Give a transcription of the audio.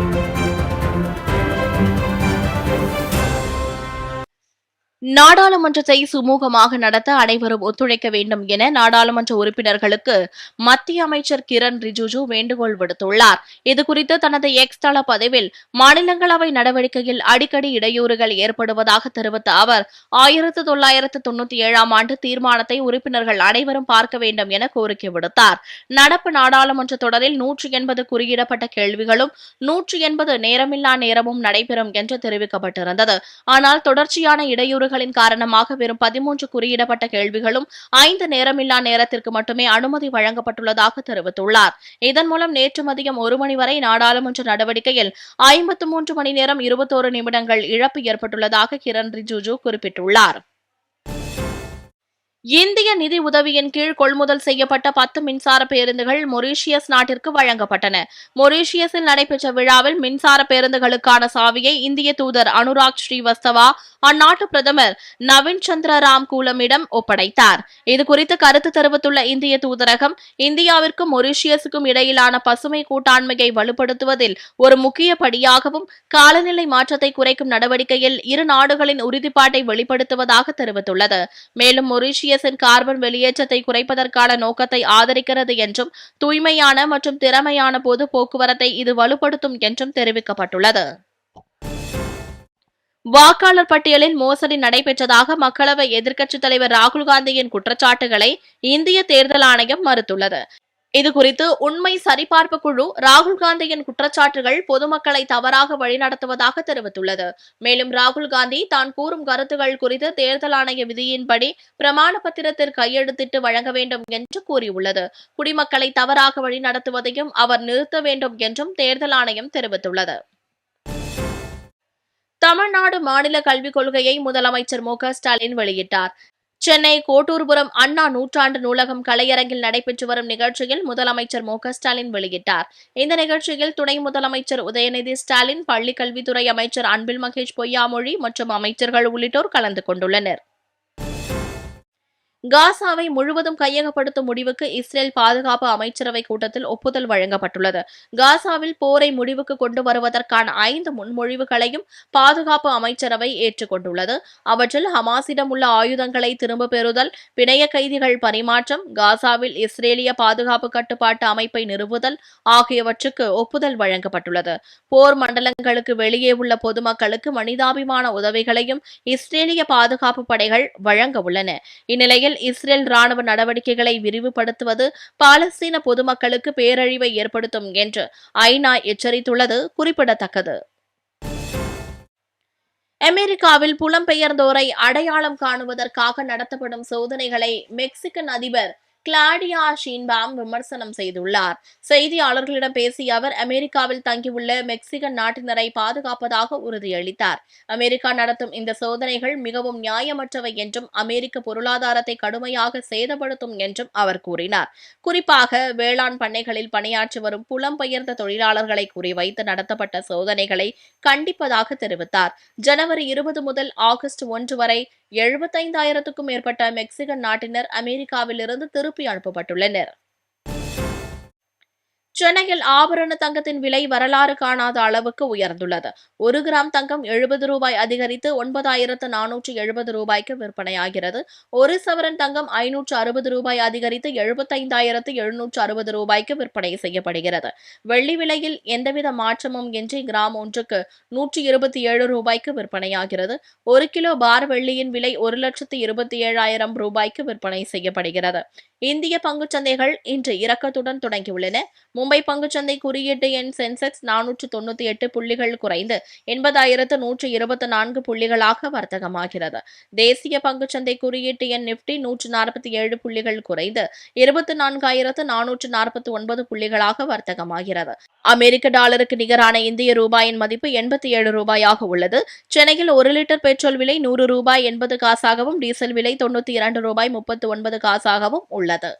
Thank you. நாடாளுமன்றத்தை சுமூகமாக நடத்த அனைவரும் ஒத்துழைக்க வேண்டும் என நாடாளுமன்ற உறுப்பினர்களுக்கு மத்திய அமைச்சர் கிரண் ரிஜிஜு வேண்டுகோள் விடுத்துள்ளார். இதுகுறித்து தனது எக்ஸ் தள பதிவில் மாநிலங்களவை நடவடிக்கையில் அடிக்கடி இடையூறுகள் ஏற்படுவதாக தெரிவித்த அவர் ஆயிரத்து தொள்ளாயிரத்து தொண்ணூத்தி ஏழாம் ஆண்டு தீர்மானத்தை உறுப்பினர்கள் அனைவரும் பார்க்க வேண்டும் என கோரிக்கை விடுத்தார். நடப்பு நாடாளுமன்ற தொடரில் நூற்றி எண்பது குறியிடப்பட்ட கேள்விகளும் நூற்றி எண்பது நேரமில்லா நேரமும் நடைபெறும் என்று தெரிவிக்கப்பட்டிருந்தது. ஆனால் தொடர்ச்சியான இடையூறு தவறுகளின் காரணமாக வெறும் பதிமூன்று குறியிடப்பட்ட கேள்விகளும் ஐந்து நேரமில்லா நேரத்திற்கு மட்டுமே அனுமதி வழங்கப்பட்டுள்ளதாக தெரிவித்துள்ளார். இதன் மூலம் நேற்று மதியம் ஒரு மணி வரை நாடாளுமன்ற நடவடிக்கையில் ஐம்பத்து மூன்று மணி நேரம் இருபத்தோரு நிமிடங்கள் இழப்பு ஏற்பட்டுள்ளதாக கிரண் ரிஜிஜு குறிப்பிட்டுள்ளார். இந்திய நிதி உதவியின் கீழ் கொள்முதல் செய்யப்பட்ட பத்து மின்சார பேருந்துகள் மொரீஷியஸ் நாட்டிற்கு வழங்கப்பட்டன. மொரீஷியஸில் நடைபெற்ற விழாவில் மின்சார பேருந்துகளுக்கான சாவியை இந்திய தூதர் அனுராக் ஸ்ரீவஸ்தவா அந்நாட்டு பிரதமர் நவீன் சந்திர ராம் கூலமிடம் ஒப்படைத்தார். இதுகுறித்து கருத்து தெரிவித்துள்ள இந்திய தூதரகம் இந்தியாவிற்கும் மொரீஷியஸுக்கும் இடையிலான பசுமை கூட்டாண்மையை வலுப்படுத்துவதில் ஒரு முக்கிய படியாகவும் காலநிலை மாற்றத்தை குறைக்கும் நடவடிக்கையில் இரு நாடுகளின் உறுதிப்பாட்டை வெளிப்படுத்துவதாக தெரிவித்துள்ளது. மேலும் மொரீஷிய மொரீஷியஸின் கார்பன் வெளியேற்றத்தை குறைப்பதற்கான நோக்கத்தை ஆதரிக்கிறது என்றும் தூய்மையான மற்றும் திறமையான பொது போக்குவரத்தை இது வலுப்படுத்தும் என்றும் தெரிவிக்கப்பட்டுள்ளது. வாக்காளர் பட்டியலில் மோசடி நடைபெற்றதாக மக்களவை எதிர்க்கட்சித் தலைவர் ராகுல் காந்தியின் குற்றச்சாட்டுகளை இந்திய தேர்தல் ஆணையம் மறுத்துள்ளது. இதுகுறித்து உண்மை சரிபார்ப்பு குழு ராகுல் காந்தியின் குற்றச்சாட்டுகள் பொதுமக்களை தவறாக வழிநடத்துவதாக தெரிவித்துள்ளது. மேலும் ராகுல் காந்தி தான் கூறும் கருத்துகள் குறித்து தேர்தல் ஆணைய விதியின்படி பிரமாண பத்திரத்தில் கையெழுத்திட்டு வழங்க வேண்டும் என்று கூறியுள்ளது. குடிமக்களை தவறாக வழிநடத்துவதையும் அவர் நிறுத்த வேண்டும் என்றும் தேர்தல் ஆணையம் தெரிவித்துள்ளது. தமிழ்நாடு மாநில கல்விக் கொள்கையை முதலமைச்சர் மு க ஸ்டாலின் வெளியிட்டார். சென்னை கோட்டூர்புரம் அண்ணா நூற்றாண்டு நூலகம் கலையரங்கில் நடைபெற்று வரும் நிகழ்ச்சியில் முதலமைச்சர் மு ஸ்டாலின் வெளியிட்டார். இந்த நிகழ்ச்சியில் துணை முதலமைச்சர் உதயநிதி ஸ்டாலின் பள்ளிக்கல்வித்துறை அமைச்சர் அன்பில் மகேஷ் பொய்யாமொழி மற்றும் அமைச்சர்கள் உள்ளிட்டோர் கலந்து கொண்டுள்ளனர். காசாவை முழுவதும் கையகப்படுத்தும் முடிவுக்கு இஸ்ரேல் பாதுகாப்பு அமைச்சரவை கூட்டத்தில் ஒப்புதல் வழங்கப்பட்டுள்ளது. காசாவில் போரை முடிவுக்கு கொண்டு வருவதற்கான ஐந்து முன்மொழிவுகளையும் பாதுகாப்பு அமைச்சரவை ஏற்றுக்கொண்டுள்ளது அவற்றில் ஹமாஸிடம் உள்ள ஆயுதங்களை திரும்ப பெறுதல் பிணைய கைதிகள் பரிமாற்றம் காசாவில் இஸ்ரேலிய பாதுகாப்பு கட்டுப்பாட்டு அமைப்பை நிறுவுதல் ஆகியவற்றுக்கு ஒப்புதல் வழங்கப்பட்டுள்ளது. போர் மண்டலங்களுக்கு வெளியே உள்ள பொதுமக்களுக்கு மனிதாபிமான உதவிகளையும் இஸ்ரேலிய பாதுகாப்பு படைகள் வழங்க உள்ளன. இந்நிலையில் இஸ்ரேல் ராணுவ நடவடிக்கைகளை விரிவுபடுத்துவது பாலஸ்தீன பொதுமக்களுக்கு பேரழிவை ஏற்படுத்தும் என்று ஐநா எச்சரித்துள்ளது குறிப்பிடத்தக்கது. அமெரிக்காவில் புலம்பெயர்ந்தோரை அடையாளம் காணுவதற்காக நடத்தப்படும் சோதனைகளை மெக்சிகன் அதிபர் கிளாடியா ஷீன்பாம் விமர்சனம் செய்துள்ளார். செய்தியாளர்களிடம் பேசிய அவர் அமெரிக்காவில் தங்கியுள்ள மெக்சிகன் நாட்டினரை பாதுகாப்பதாக உறுதியளித்தார். அமெரிக்கா நடத்தும் இந்த சோதனைகள் மிகவும் நியாயமற்றவை என்றும் அமெரிக்க பொருளாதாரத்தை கடுமையாக சேதப்படுத்தும் என்றும் அவர் கூறினார். குறிப்பாக வேளாண் பண்ணைகளில் பணியாற்றி வரும் புலம்பெயர்ந்த தொழிலாளர்களை குறிவைத்து நடத்தப்பட்ட சோதனைகளை கண்டிப்பதாக தெரிவித்தார். ஜனவரி இருபது முதல் ஆகஸ்ட் ஒன்று வரை எழுபத்தைந்தாயிரத்துக்கும் மேற்பட்ட மெக்சிகன் நாட்டினர் அமெரிக்காவிலிருந்து திருப்பி அனுப்பப்பட்டுள்ளனர். சென்னையில் ஆபரண தங்கத்தின் விலை வரலாறு காணாத அளவுக்கு உயர்ந்துள்ளது. ஒரு கிராம் தங்கம் எழுபது ரூபாய் அதிகரித்து ஒன்பதாயிரத்து நானூற்று எழுபது ரூபாய்க்கு விற்பனையாகிறது. ஒரு சவரன் தங்கம் ஐநூற்று அறுபது ரூபாய் அதிகரித்து எழுபத்தைந்தாயிரத்து எழுநூற்று அறுபது ரூபாய்க்கு விற்பனை செய்யப்படுகிறது. வெள்ளி விலையில் எந்தவித மாற்றமும் இன்றி கிராம் ஒன்றுக்கு நூற்றி இருபத்தி ஏழு ரூபாய்க்கு விற்பனையாகிறது. ஒரு கிலோ பார் வெள்ளியின் விலை ஒரு லட்சத்து இருபத்தி ஏழாயிரம் ரூபாய்க்கு விற்பனை செய்யப்படுகிறது. இந்திய பங்குச்சந்தைகள் இன்று இறக்கத்துடன் தொடங்கியுள்ளன. மும்பை பங்குச்சந்தை குறியீட்டு எண் சென்செக்ஸ் நானூற்று தொண்ணூத்தி எட்டு புள்ளிகள் குறைந்து எண்பதாயிரத்து நூற்று இருபத்தி நான்கு புள்ளிகளாக வர்த்தகமாகிறது. தேசிய பங்குச்சந்தை குறியீட்டு எண் நிப்டி நூற்று நாற்பத்தி ஏழு புள்ளிகள் குறைந்து இருபத்தி நான்காயிரத்து நானூற்று நாற்பத்தி ஒன்பது புள்ளிகளாக வர்த்தகமாகிறது. அமெரிக்க டாலருக்கு நிகரான இந்திய ரூபாயின் மதிப்பு எண்பத்தி ஏழு ரூபாயாக உள்ளது. சென்னையில் ஒரு லிட்டர் பெட்ரோல் விலை நூறு ரூபாய் எண்பது காசாகவும் டீசல் விலை தொண்ணூத்தி இரண்டு ரூபாய் முப்பத்தி ஒன்பது காசாகவும் உள்ளது. Lata